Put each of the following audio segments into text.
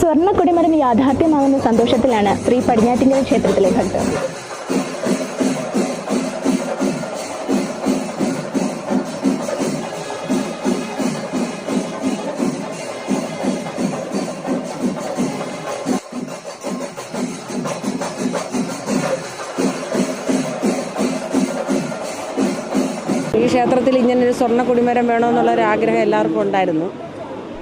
സ്വർണ കൊടിമരം യാഥാർത്ഥ്യമാകുന്ന സന്തോഷത്തിലാണ് ശ്രീ പടിഞ്ഞാറ്റിങ്കൽ ക്ഷേത്രത്തിലെ ഭക്തർ. ഈ ക്ഷേത്രത്തിൽ ഇങ്ങനൊരു സ്വർണ കൊടിമരം വേണമെന്നുള്ള ഒരു ആഗ്രഹം എല്ലാവർക്കും ഉണ്ടായിരുന്നു.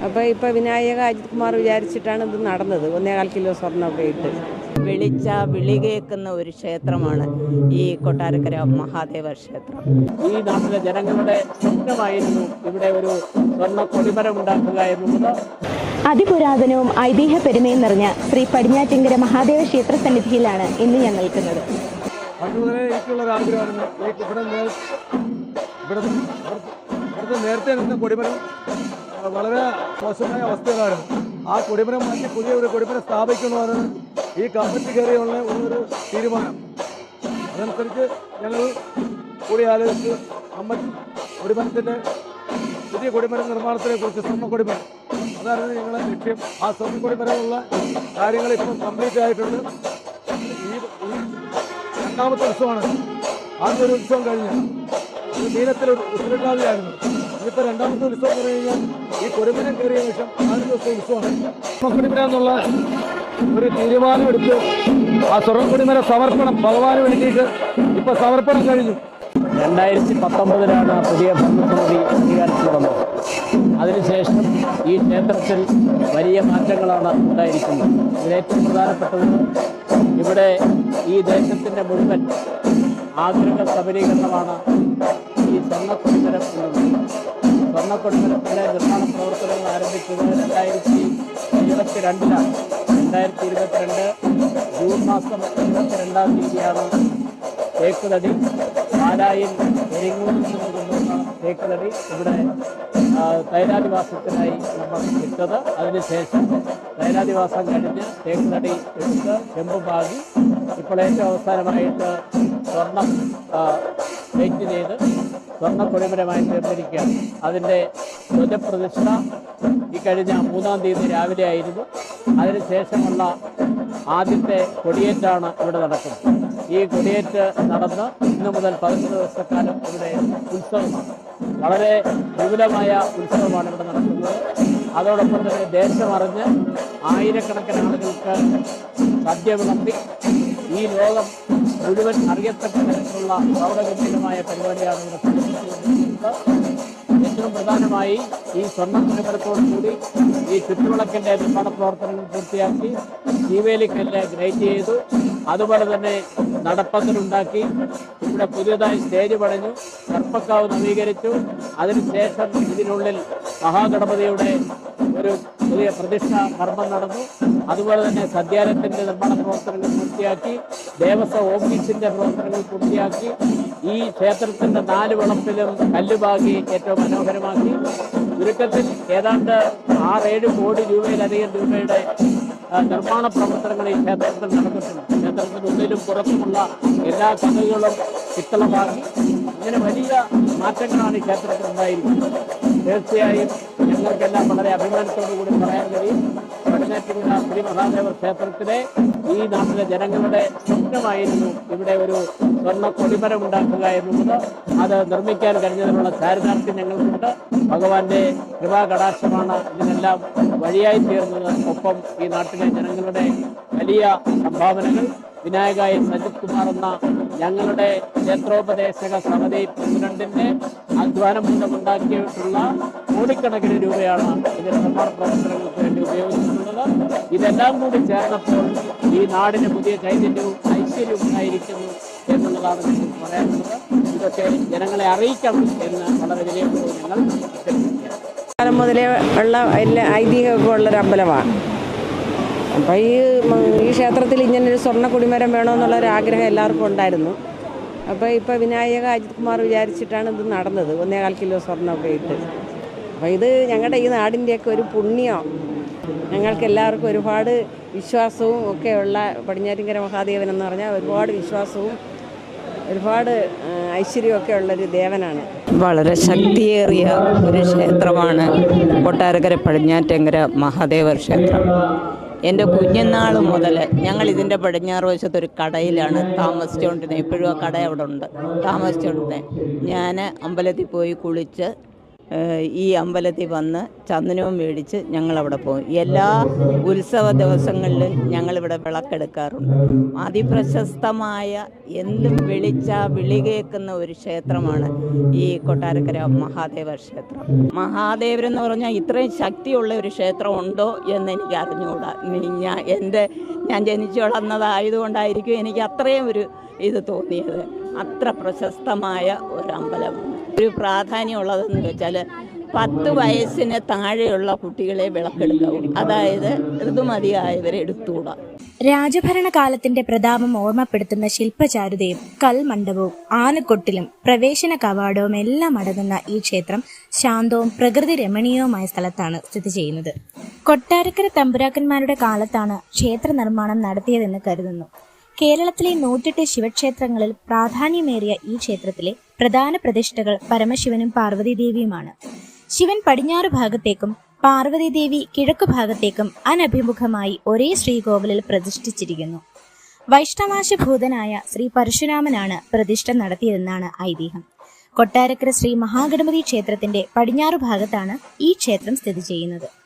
അപ്പോൾ ഇപ്പോൾ വിനായക അജിത് കുമാർ വിചാരിച്ചിട്ടാണ് ഇത് നടന്നത്. ഒന്നേകാൽ കിലോ സ്വർണമൊക്കെ ഇട്ട്. വിളിച്ച വിളി കേൾക്കുന്ന ഒരു ക്ഷേത്രമാണ് ഈ കൊട്ടാരക്കര മഹാദേവ ക്ഷേത്രം. ഈ നാട്ടിലെ ജനങ്ങളുടെ സ്വപ്നമായിരുന്നു ഇവിടെ ഒരു സ്വർണ കൊടിമരം ഉണ്ടാക്കുക എന്നുള്ളത്. അതിപുരാതനവും ഐതിഹ്യ പെരുമയും നിറഞ്ഞ ശ്രീ പടിഞ്ഞാറ്റിങ്കര മഹാദേവ ക്ഷേത്ര സന്നിധിയിലാണ് ഇന്ന് ഞാൻ നിൽക്കുന്നത്. ഇവിടെ നേരത്തെ നിന്ന് കൊടിമരം വളരെ മോശമായ അവസ്ഥയിലാണ് ആ കൊടിമരം മാറ്റി പുതിയ ഒരു കൊടിമരം സ്ഥാപിക്കുന്നതാണ് ഈ കമ്മിറ്റി കയറിയുള്ള ഒരു തീരുമാനം. അതനുസരിച്ച് ഞങ്ങൾ കൂടി ആലോചിച്ച് അമ്മ കൊടിമരത്തിന്റെ പുതിയ കൊടിമരം നിർമ്മാണത്തിനെ കുറിച്ച് സ്വർണ കൊടിമരം. അതായിരുന്നു ഞങ്ങളെ ലക്ഷ്യം. ആ സ്വർണ കൊടിമരമുള്ള കാര്യങ്ങൾ ഇപ്പം കംപ്ലീറ്റ് ആയിട്ടുണ്ട്. ഈ രണ്ടാമത്തെ ഉത്സവമാണ്. ആദ്യ ഒരു ഉത്സവം കഴിഞ്ഞ്. മീനത്തിൽ ഉത്തരട്ടാതിയായിരുന്നു ഇനിയിപ്പോൾ രണ്ടാമത്തെ ഉത്സവം എന്ന് പറഞ്ഞു കഴിഞ്ഞാൽ ഈ കൊടിമരം കയറിയ ശേഷം നാല് ദിവസത്തെ ഉത്സവമാണ്. കൊടിമര എന്നുള്ള ഒരു തീരുമാനം എടുത്ത് ആ സ്വർണക്കൊടിമര സമർപ്പണം ഭഗവാന് വേണ്ടിയിട്ട് ഇപ്പൊ സമർപ്പണം കഴിഞ്ഞു. രണ്ടായിരത്തി പത്തൊമ്പതിലാണ് പുതിയ ഭരണസമിതി അധികാരത്തിൽ വന്നത്. അതിനുശേഷം ഈ ക്ഷേത്രത്തിൽ വലിയ മാറ്റങ്ങളാണ് ഉണ്ടായിരിക്കുന്നത്. ഇതിലേറ്റവും പ്രധാനപ്പെട്ടത് ഇവിടെ ഈ ദേശത്തിന്റെ മുഴുവൻ ആഗ്രഹ സബലീകരണമാണ് സ്വർണക്കൊടിമരം എന്നുള്ളത് സ്വർണക്കൊടിമരത്തിന്റെ നിർമ്മാണ പ്രവർത്തനങ്ങൾ ആരംഭിച്ചത് രണ്ടായിരത്തി ഇരുപത്തി രണ്ടിലാണ് രണ്ടായിരത്തി ഇരുപത്തിരണ്ട് ജൂൺ മാസം ഇരുപത്തിരണ്ടാം തീയതിയാണ് തേക്കുതടി പാലായിൽ എരിങ്ങൂരിൽ നിന്ന് കൊണ്ടുവന്ന തേക്കുതടി ഇവിടെ തൈരാധിവാസത്തിനായി നമ്മൾ ഇട്ടത്. അതിനുശേഷം തൈലാദിവാസം കഴിഞ്ഞ് തേക്കുതടി എടുത്ത് ചെമ്പുപാകി ഇപ്പോൾ ഏറ്റവും അവസാനമായിട്ട് സ്വർണം വെയിറ്റ് ചെയ്ത് സ്വർണ കൊടിമരമായി തീർന്നിരിക്കുകയാണ്. അതിന്റെ ധ്വജപ്രതിഷ്ഠ ഈ കഴിഞ്ഞ മൂന്നാം തീയതി രാവിലെ ആയിരുന്നു. അതിനുശേഷമുള്ള ആദ്യത്തെ കൊടിയേറ്റാണ് ഇവിടെ നടക്കുന്നത്. ഈ കൊടിയേറ്റ് നടന്ന് ഇന്ന് മുതൽ പതിനൊന്ന് ദിവസക്കാലം ഇവിടെ ഉത്സവമാണ്. വളരെ വിപുലമായ ഉത്സവമാണ് ഇവിടെ നടക്കുന്നത്. അതോടൊപ്പം തന്നെ ദേശമറിഞ്ഞ് ആയിരക്കണക്കിന് ആളുകൾക്ക് സദ്യ വിളമ്പി ഈ ലോകം മുഴുവൻ അറിയത്തക്ക തരത്തിലുള്ള പ്രൗഢഗംഭീരമായ പരിപാടിയാണ് ഇവിടെ ഏറ്റവും പ്രധാനമായി ഈ സ്വർണ നിലവാരത്തോടു കൂടി ഈ ചുറ്റുവിളക്കിന്റെ നിർമ്മാണ പ്രവർത്തനങ്ങൾ പൂർത്തിയാക്കി ജീവേലിക്കല്ല് ഗ്രേറ്റ് ചെയ്തു അതുപോലെ തന്നെ നടപ്പന്തലുണ്ടാക്കി ഇവിടെ പുതിയതായി സ്റ്റേജ് പണിഞ്ഞു സർപ്പക്കാവ് നവീകരിച്ചു. അതിനുശേഷം ഇതിനുള്ളിൽ മഹാഗണപതിയുടെ ഒരു പുതിയ പ്രതിഷ്ഠ കർമ്മം നടന്നു. അതുപോലെ തന്നെ സദ്യാരത്തിന്റെ നിർമ്മാണ പ്രവർത്തനങ്ങൾ പൂർത്തിയാക്കി ദേവസ്വം ഓഫീസിന്റെ പ്രവർത്തനങ്ങൾ പൂർത്തിയാക്കി ഈ ക്ഷേത്രത്തിന്റെ നാല് വളപ്പിലും കല്ലുപാകി ഏറ്റവും മനോഹരമാക്കി. ചുരുക്കത്തിൽ ഏതാണ്ട് ആറേഴ് കോടി രൂപയിലധികം രൂപയുടെ നിർമ്മാണ പ്രവർത്തനങ്ങൾ ഈ ക്ഷേത്രത്തിൽ നടന്നിട്ടുണ്ട്. ക്ഷേത്രത്തിനുള്ളിലും പുറത്തുമുള്ള എല്ലാ കഥകളും പിത്തളമാക്കി ഇങ്ങനെ വലിയ മാറ്റങ്ങളാണ് ഈ ക്ഷേത്രത്തിൽ ഉണ്ടായിരിക്കുന്നത് തീർച്ചയായും ഞങ്ങൾക്കെല്ലാം വളരെ അഭിമാനത്തോടു കൂടി പറയാൻ കഴിയും. പടിഞ്ഞാറ്റുകുട ശ്രീ മഹാദേവ ക്ഷേത്രത്തിലെ ഈ നാട്ടിലെ ജനങ്ങളുടെ സ്വപ്നമായിരുന്നു ഇവിടെ ഒരു സ്വർണ കൊടിമരം ഉണ്ടാക്കുക എന്നുള്ളത്. അത് നിർമ്മിക്കാൻ കഴിഞ്ഞതിനുള്ള ചാരിതാർത്ഥ്യം ഞങ്ങൾക്കുണ്ട്. ഭഗവാന്റെ കൃപാകടാക്ഷമാണ് ഇതിനെല്ലാം വഴിയായി തീർന്നത്. ഒപ്പം ഈ നാട്ടിലെ ജനങ്ങളുടെ വലിയ സംഭാവനകൾ വിനായകായ സജിത് കുമാർ എന്ന ഞങ്ങളുടെ ക്ഷേത്രോപദേശക സമിതി പ്രസിഡന്റിന്റെ അധ്വാനം മൂലമുണ്ടാക്കിയിട്ടുള്ള കോടിക്കണക്കിന് രൂപയാണ് ഇതിന്റെ നിർമ്മാണ പ്രവർത്തനങ്ങൾക്ക് വേണ്ടി ഉപയോഗിച്ചിട്ടുള്ളത് ഇതെല്ലാം കൂടി ചേർന്നപ്പോൾ ഈ നാടിന് പുതിയ ചൈതന്യവും ഐശ്വര്യവും ഉണ്ടായിരിക്കുന്നു എന്നുള്ളതാണ് ഞങ്ങൾക്ക് പറയാനുള്ളത്. ഇതൊക്കെ ജനങ്ങളെ അറിയിക്കണം എന്ന് വളരെ വിനയപൂർവം ഞങ്ങൾ കാലം മുതലേ ഉള്ള എല്ലാ ഐതിഹ്യമൊക്കെ ഉള്ളൊരു അമ്പലമാണ്. അപ്പം ഈ ഈ ക്ഷേത്രത്തിൽ ഇങ്ങനൊരു സ്വർണ കുടിമരം വേണമെന്നുള്ള ഒരു ആഗ്രഹം എല്ലാവർക്കും ഉണ്ടായിരുന്നു. അപ്പോൾ ഇപ്പോൾ വിനായക അജിത് കുമാർ വിചാരിച്ചിട്ടാണ് ഇത് നടന്നത്. ഒന്നേകാൽ കിലോ സ്വർണമൊക്കെ ഇട്ട്. അപ്പോൾ ഇത് ഞങ്ങളുടെ ഈ നാടിന്റെയൊക്കെ ഒരു പുണ്യം. ഞങ്ങൾക്ക് എല്ലാവർക്കും ഒരുപാട് വിശ്വാസവും ഒക്കെയുള്ള പടിഞ്ഞാറ്റിങ്കര മഹാദേവൻ എന്ന് പറഞ്ഞാൽ ഒരുപാട് വിശ്വാസവും ഒരുപാട് ഐശ്വര്യമൊക്കെ ഉള്ളൊരു ദേവനാണ്. വളരെ ശക്തിയേറിയ ഒരു ക്ഷേത്രമാണ് കൊട്ടാരക്കര പടിഞ്ഞാറ്റങ്കര മഹാദേവ ക്ഷേത്രം. എന്റെ കുഞ്ഞുനാൾ മുതൽ ഞങ്ങൾ ഇതിന്റെ പടിഞ്ഞാറ് വശത്ത് ഒരു കടയിലാണ് താമസിച്ചുകൊണ്ടിരുന്നത്. ഇപ്പോഴും ആ കട അവിടെ ഉണ്ട്. താമസിച്ചുകൊണ്ടിരുന്നത്. ഞാൻ അമ്പലത്തിൽ പോയി കുളിച്ച് ഈ അമ്പലത്തിൽ വന്ന് ചന്ദനവും മേടിച്ച് ഞങ്ങളവിടെ പോകും. എല്ലാ ഉത്സവ ദിവസങ്ങളിലും ഞങ്ങളിവിടെ വിളക്കെടുക്കാറുണ്ട്. അതിപ്രശസ്തമായ എന്തും വിളിച്ച വിളി കേൾക്കുന്ന ഒരു ക്ഷേത്രമാണ് ഈ കൊട്ടാരക്കര മഹാദേവ ക്ഷേത്രം. മഹാദേവൻ എന്ന് പറഞ്ഞാൽ ഇത്രയും ശക്തിയുള്ള ഒരു ക്ഷേത്രം ഉണ്ടോ എന്ന് എനിക്ക് അറിഞ്ഞുകൂടാ. ഞാൻ എന്റെ ഞാൻ ജനിച്ചു വളർന്നതായതുകൊണ്ടായിരിക്കും എനിക്ക് അത്രയും ഒരു ഇത് തോന്നിയത്. അത്ര പ്രശസ്തമായ ഒരു അമ്പലമാണ്. ഒരു പ്രാധാന്യമുള്ളതെന്ന് വെച്ചാൽ പത്ത് വയസ്സിന് താഴെയുള്ള കുട്ടികളെ വിളക്കെടുക്കും അതായത് ഋതുമതിയായവരെ എടുത്തുകൂടാ. രാജഭരണകാലത്തിന്റെ പ്രതാപം ഓർമ്മപ്പെടുത്തുന്ന ശില്പചാരുതയും കൽമണ്ഡപവും ആനക്കൊട്ടിലും പ്രവേശന കവാടവും എല്ലാം അടങ്ങുന്ന ഈ ക്ഷേത്രം ശാന്തവും പ്രകൃതി രമണീയവുമായ സ്ഥലത്താണ് സ്ഥിതി ചെയ്യുന്നത്. കൊട്ടാരക്കര തമ്പുരാക്കന്മാരുടെ കാലത്താണ് ക്ഷേത്ര നിർമ്മാണം നടത്തിയതെന്ന് കരുതുന്നു. കേരളത്തിലെ നൂറ്റെട്ട് ശിവക്ഷേത്രങ്ങളിൽ പ്രാധാന്യമേറിയ ഈ ക്ഷേത്രത്തിലെ പ്രധാന പ്രതിഷ്ഠകൾ പരമശിവനും പാർവതി ദേവിയുമാണ് ശിവൻ പടിഞ്ഞാറ് ഭാഗത്തേക്കും പാർവതി ദേവി കിഴക്ക് ഭാഗത്തേക്കും അനഭിമുഖമായി ഒരേ ശ്രീകോവിലിൽ പ്രതിഷ്ഠിച്ചിരിക്കുന്നു. വൈഷ്ണവാശഭൂതനായ ശ്രീ പരശുരാമനാണ് പ്രതിഷ്ഠ നടത്തിയതെന്നാണ് ഐതിഹ്യം. കൊട്ടാരക്കര ശ്രീ മഹാഗണപതി ക്ഷേത്രത്തിന്റെ പടിഞ്ഞാറു ഭാഗത്താണ് ഈ ക്ഷേത്രം സ്ഥിതി ചെയ്യുന്നത്.